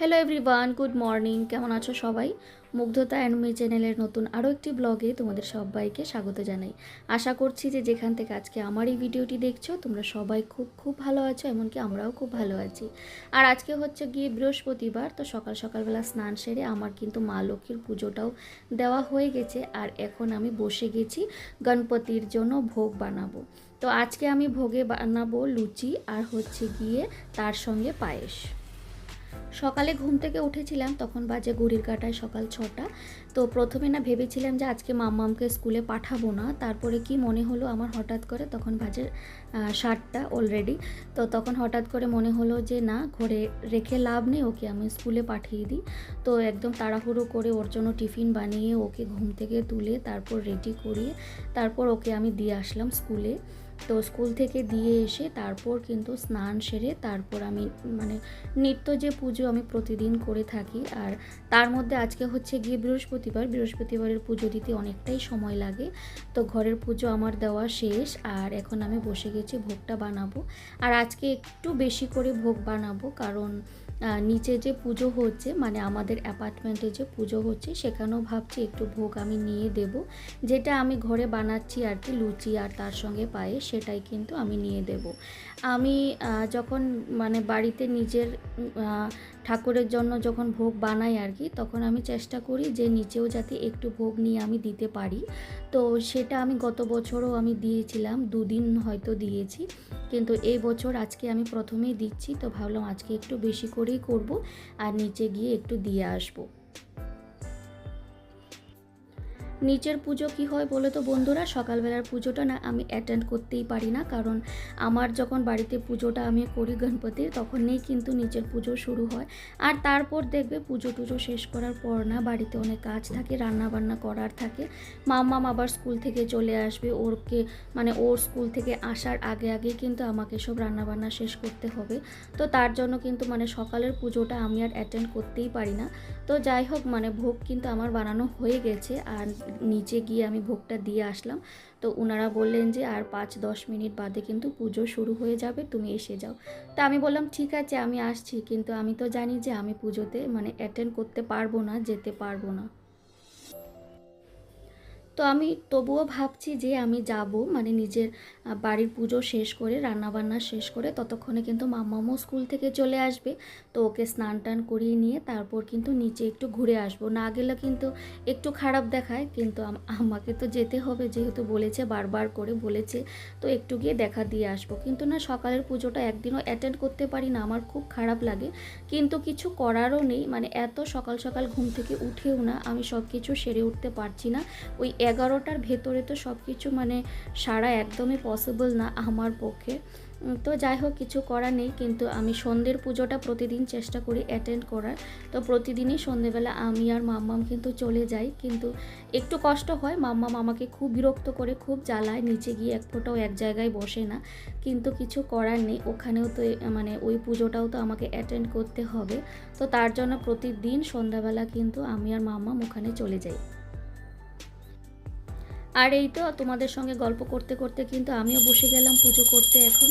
Hello everyone good morning কেমন আছো সবাই? মুগ্ধতা অ্যান্ড মি চ্যানেলের নতুন আরও একটি ব্লগে তোমাদের সবাইকে স্বাগত জানাই। আশা করছি যে যেখান থেকে আজকে আমার এই ভিডিওটি দেখছ, তোমরা সবাই খুব খুব ভালো আছো, এমনকি আমরাও খুব ভালো আছি। আর আজকে হচ্ছে গিয়ে বৃহস্পতিবার, তো সকাল সকালবেলা স্নান সেরে আমার কিন্তু মা লক্ষ্মীর পুজোটাও দেওয়া হয়ে গেছে, আর এখন আমি বসে গেছি গণপতির জন্য ভোগ বানাবো। তো আজকে আমি ভোগে বানাবো লুচি আর হচ্ছে গিয়ে তার সঙ্গে পায়েস। সকালে ঘুম থেকে উঠেছিলাম, তখন বাজে ঘড়ির কাটায় সকাল ছটা। তো প্রথমে না ভেবেছিলাম যে আজকে মাম্মামকে স্কুলে পাঠাবো না। তারপরে কি মনে হলো আমার হঠাৎ করে, তখন বাজে সাতটা অলরেডি তো তখন হঠাৎ করে মনে হলো যে না, ঘরে রেখে লাভ নেই, ওকে আমি স্কুলে পাঠিয়ে দিই। তো একদম তাড়াহুড়ো করে ওর জন্য টিফিন বানিয়ে ওকে ঘুম থেকে তুলে তারপর রেডি করিয়ে তারপর ওকে আমি দিয়ে আসলাম স্কুলে। তো স্কুল থেকে দিয়ে এসে তারপর কিন্তু স্নান সেরে তারপর আমি মানে নিত্য যে পুজো আমি প্রতিদিন করে থাকি আর তার মধ্যে আজকে হচ্ছে গিয়ে বৃহস্পতিবার। বৃহস্পতিবারের পুজো দিতে অনেকটাই সময় লাগে। তো ঘরের পুজো আমার দেওয়া শেষ আর এখন আমি বসে গেছি, ভোগটা বানাবো। আর আজকে একটু বেশি করে ভোগ বানাবো কারণ নিচে যে পুজো হচ্ছে মানে আমাদের অ্যাপার্টমেন্টে যে পুজো হচ্ছে, সেখানেও ভাবছি একটু ভোগ আমি নিয়ে দেব। যেটা আমি ঘরে বানাচ্ছি আর কি, লুচি আর তার সঙ্গে পায়ে সেটাই কিন্তু আমি নিয়ে দেব। আমি যখন মানে বাড়িতে নিজের ঠাকুরের জন্য যখন ভোগ বানাই আর কি, তখন আমি চেষ্টা করি যে নিচেও যাতে একটু ভোগ নিয়ে আমি দিতে পারি। তো সেটা আমি গত বছরও আমি দিয়েছিলাম, দুদিন হয়তো দিয়েছি। কিন্তু এই বছর আজকে আমি প্রথমেই দিচ্ছি, তো ভাবলাম আজকে একটু বেশি করেই করব আর নিচে গিয়ে একটু দিয়ে আসব। নিচের পুজো কি হয় বলে তো বন্ধুরা, সকালবেলার পুজোটা না আমি অ্যাটেন্ড করতেই পারি না। কারণ আমার যখন বাড়িতে পুজোটা আমি করি গণপতির, তখনই কিন্তু নিচের পুজো শুরু হয়। আর তারপর দেখবে পুজো টুজো শেষ করার পর না বাড়িতে অনেক কাজ থাকে রান্না বান্না করার থাকে। মাম্মাম আবার স্কুল থেকে চলে আসবে, ওরকে মানে ওর স্কুল থেকে আসার আগে আগে কিন্তু আমাকে সব রান্না বান্না শেষ করতে হবে। তো তার জন্য কিন্তু মানে সকালের পুজোটা আমি আর অ্যাটেন্ড করতেই পারি না। তো যাই হোক মানে ভোগ কিন্তু আমার বানানো হয়ে গেছে। আর নিচে গিয়ে আমি ভোগটা দিয়ে আসলাম। তো ওনারা বললেন যে, আর পাঁচ দশ মিনিট বাদে কিন্তু পুজো শুরু হয়ে যাবে, তুমি এসে যাও। তা আমি বললাম, ঠিক আছে, আমি আসছি। কিন্তু আমি তো জানি যে, আমি পুজোতে মানে অ্যাটেন্ড করতে পারব না, যেতে পারব না। তো আমি তবুও ভাবছি যে আমি যাব মানে নিজের বাড়ির পুজো শেষ করে, রান্নাবান্না শেষ করে, ততক্ষণে কিন্তু মাম্মামও স্কুল থেকে চলে আসবে। তো ওকে স্নান টান করিয়ে নিয়ে তারপর কিন্তু নিচে একটু ঘুরে আসব। না গেলে কিন্তু একটু খারাপ দেখায়, কিন্তু আমাকে তো যেতে হবে, যেহেতু বলেছে, বারবার করে বলেছে, তো একটু গিয়ে দেখা দিয়ে আসব। কিন্তু না, সকালের পুজোটা একদিনও অ্যাটেন্ড করতে পারি না, আমার খুব খারাপ লাগে। কিন্তু কিছু করারও নেই মানে এত সকাল সকাল ঘুম থেকে উঠেও না, আমি সব কিছু সেরে উঠতে পারছি না। ওই এগারোটার ভেতরে তো সব কিছু মানে সারা একদমই পসিবল না আমার পক্ষে। তো যাই হোক, কিছু করার নেই, কিন্তু আমি সন্ধ্যের পুজোটা প্রতিদিন চেষ্টা করি অ্যাটেন্ড করার। তো প্রতিদিনই সন্ধেবেলা আমি আর মাম্মাম কিন্তু চলে যাই, কিন্তু একটু কষ্ট হয়, মাম্মাম আমাকে খুব বিরক্ত করে, খুব জ্বালায়, নিচে গিয়ে এক ফোঁটাও এক জায়গায় বসে না। কিন্তু কিছু করার নেই, ওখানেও তো মানে ওই পুজোটাও তো আমাকে অ্যাটেন্ড করতে হবে। তো তার জন্য প্রতিদিন সন্ধ্যাবেলা কিন্তু আমি আর মাম্মাম ওখানে চলে যাই। আর এই তো তোমাদের সঙ্গে গল্প করতে করতে কিন্তু আমিও বসে গেলাম পুজো করতে এখন।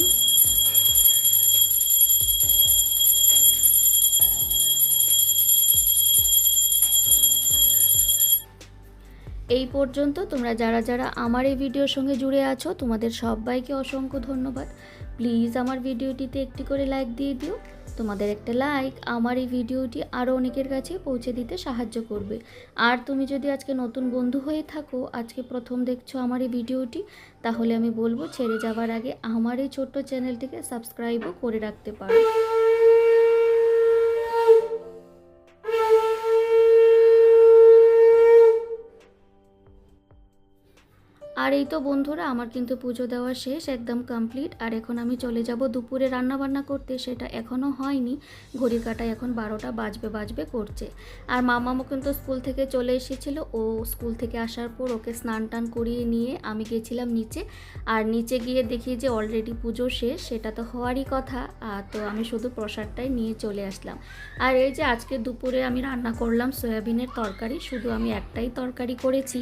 এই পর্যন্ত তোমরা যারা যারা আমার এই ভিডিওর সঙ্গে জুড়ে আছো, তোমাদের সবাইকে অসংখ্য ধন্যবাদ। প্লিজ আমার ভিডিওটিতে একটি করে লাইক দিয়ে দিও। তোমাদের একটা লাইক আমার এই ভিডিওটি আরও অনেকের কাছে পৌঁছে দিতে সাহায্য করবে। আর তুমি যদি আজকে নতুন বন্ধু হয়ে থাকো, আজকে প্রথম দেখছ আমার এই ভিডিওটি, তাহলে আমি বলব ছেড়ে যাওয়ার আগে আমার এই ছোট্ট চ্যানেলটিকে সাবস্ক্রাইবও করে রাখতে পারো। আর এই তো বন্ধুরা, আমার কিন্তু পুজো দেওয়া শেষ, একদম কমপ্লিট আর এখন আমি চলে যাব দুপুরে রান্না বান্না করতে, সেটা এখনও হয়নি। ঘড়ির কাটায় এখন বারোটা বাজবে বাজবে করছে। আর মামামও কিন্তু স্কুল থেকে চলে এসেছিল, ও স্কুল থেকে আসার পর ওকে স্নান টান করিয়ে নিয়ে আমি গেছিলাম নিচে। আর নিচে গিয়ে দেখি যে অলরেডি পুজো শেষ, সেটা তো হওয়ারই কথা। আর তো আমি শুধু প্রসাদটাই নিয়ে চলে আসলাম। আর এই যে আজকে দুপুরে আমি রান্না করলাম সয়াবিনের তরকারি, শুধু আমি একটাই তরকারি করেছি।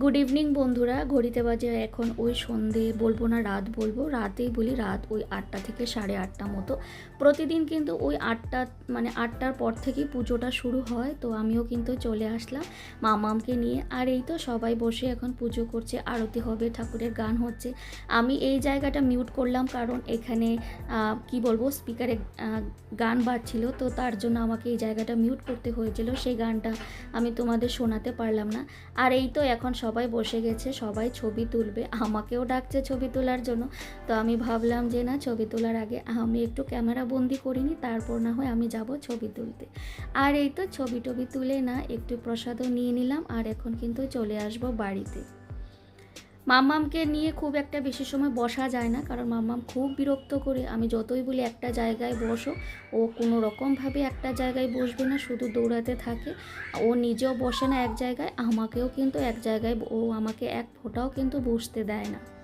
গুড ইভিনিং বন্ধুরা। ঘড়িতে বাজে এখন ওই সন্ধে। বলব না রাত, বলব রাতেই বলি রাত ওই আটটা থেকে সাড়ে আটটা মতো। প্রতিদিন কিন্তু ওই আটটা মানে আটটার পর থেকেই পুজোটা শুরু হয়, তো আমিও কিন্তু চলে আসলাম মামামকে নিয়ে। আর এই তো সবাই বসে এখন পুজো করছে, আরতি হবে, ঠাকুরের গান হচ্ছে। আমি এই জায়গাটা মিউট করলাম কারণ এখানে কি বলব স্পিকারে গান বাজছিল, তো তার জন্য আমাকে এই জায়গাটা মিউট করতে হয়েছিল। সেই গানটা আমি তোমাদের শোনাতে পারলাম না। আর এই তো এখন সবাই বসে গেছে, সবাই ছবি তুলবে। আমাকেও ডাকছে ছবি তোলার জন্য। তো আমি ভাবলাম যে না, ছবি তোলার আগে আমি একটু ক্যামেরা বন্দি করিনি তারপর না হয় আমি যাব ছবি তুলতে। আর এই তো ছবি টবি তুলে না, একটু প্রসাদও নিয়ে নিলাম, আর এখন কিন্তু চলে আসব বাড়িতে। মাম্মামকে নিয়ে খুব একটা বেশি সময় বসা যায় না, কারণ মাম্মাম খুব বিরক্ত করে, আমি যতই বলি একটা জায়গায় বসো, ও কোনো রকমভাবে একটা জায়গায় বসবে না, শুধু দৌড়াতে থাকে, ও নিজেও বসে না এক জায়গায়, আমাকেও কিন্তু এক জায়গায়, ও আমাকে এক ফোঁটাও কিন্তু বসতে দেয় না।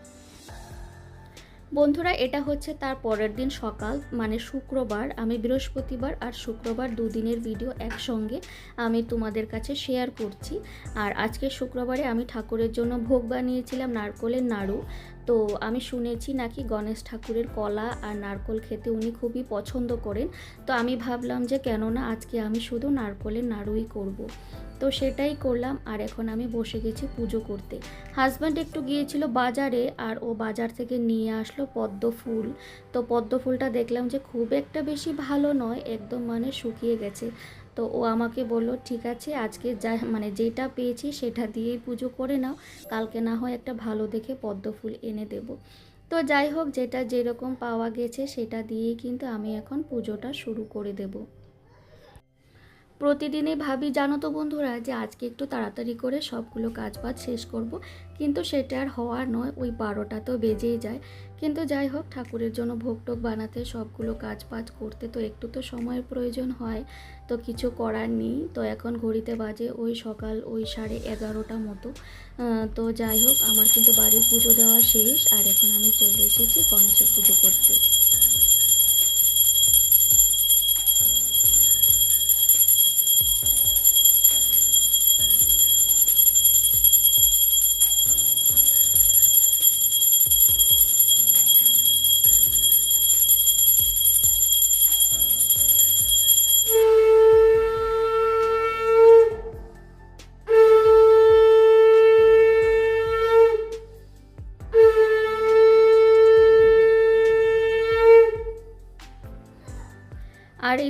বন্ধুরা, এটা হচ্ছে তার পরের দিন সকাল মানে শুক্রবার। আমি বৃহস্পতিবার আর শুক্রবার দুদিনের ভিডিও একসঙ্গে আমি তোমাদের কাছে শেয়ার করছি। আর আজকে শুক্রবারে আমি ঠাকুরের জন্য ভোগ বানিয়েছিলাম নারকলের নাড়ু। তো আমি শুনেছি নাকি গণেশ ঠাকুরের কলা আর নারকল খেতে উনি খুবই পছন্দ করেন। তো আমি ভাবলাম যে কেননা আজকে আমি শুধু নারকলের নাড়ুই করব। তো সেটাই করলাম আর এখন আমি বসে গেছি পুজো করতে। হাজব্যান্ড একটু গিয়েছিল বাজারে আর ও বাজার থেকে নিয়ে আসলো পদ্ম ফুল। তো পদ্ম ফুলটা দেখলাম যে খুব একটা বেশি ভালো নয়, একদম মানে শুকিয়ে গেছে। তো ও আমাকে বলল, ঠিক আছে, আজকে যা মানে যেটা পেয়েছি সেটা দিয়েই পুজো করে নাও। কালকে না হয় একটা ভালো দেখে পদ্ম ফুল এনে দেব। তো যাই হোক, যেটা যেরকম পাওয়া গেছে সেটা দিয়েই কিন্তু আমি এখন পুজোটা শুরু করে দেবো। প্রতিদিনই ভাবি, জানো তো বন্ধুরা, যে আজকে একটু তাড়াতাড়ি করে সবগুলো কাজ বাজ শেষ করব। কিন্তু সেটা আর হওয়ার নয়, ওই বারোটা তো বেজেই যায়। কিন্তু যাই হোক, ঠাকুরের জন্য ভোগ টোগ বানাতে সবগুলো কাজ বাজ করতে তো একটু তো সময়ের প্রয়োজন হয়। তো কিছু করার নেই। তো এখন ঘড়িতে বাজে ওই সকাল ওই সাড়ে এগারোটা মতো। তো যাই হোক, আমার কিন্তু বাড়ির পুজো দেওয়া শেষ। আর এখন আমি চলে এসেছি গণেশের পুজো করতে।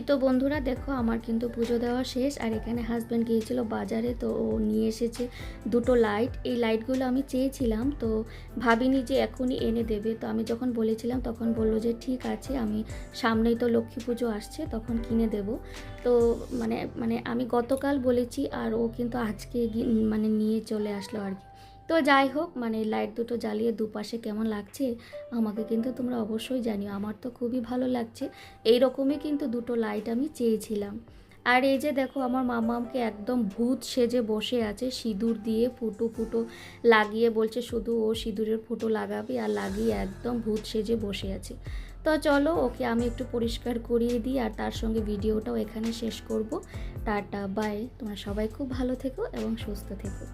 তো বন্ধুরা দেখো, আমার কিন্তু পুজো দেওয়া শেষ আর এখানে হাজব্যান্ড গিয়েছিল বাজারে, তো ও নিয়ে এসেছে দুটো লাইট এই লাইটগুলো আমি চেয়েছিলাম, তো ভাবিনি যে এখনই এনে দেবে। তো আমি যখন বলেছিলাম, তখন বলল যে ঠিক আছে, আমি সামনেই তো লক্ষ্মী পুজো আসছে, তখন কিনে দেব। তো মানে মানে আমি গতকাল বলেছি আর ও কিন্তু আজকে মানে নিয়ে চলে আসলো আর কি। তো যাই হোক মানে লাইট দুটো জ্বালিয়ে দুপাশে কেমন লাগছে, আমাকে কিন্তু তোমরা অবশ্যই জানিও। আমার তো খুবই ভালো লাগছে। এই রকমই কিন্তু দুটো লাইট আমি চেয়েছিলাম। আর এই যে দেখো, আমার মামাকে একদম ভূত সেজে বসে আছে, সিঁদুর দিয়ে ফুটো ফুটো লাগিয়ে বলছে, শুধু ও সিঁদুরের ফুটো লাগাবে আর লাগিয়ে একদম ভূত সেজে বসে আছে। তো চলো, ওকে আমি একটু পরিষ্কার করিয়ে দিই আর তার সঙ্গে ভিডিওটাও এখানে শেষ করব। টাটা বাই তোমরা সবাই খুব ভালো থেকো এবং সুস্থ থেকো।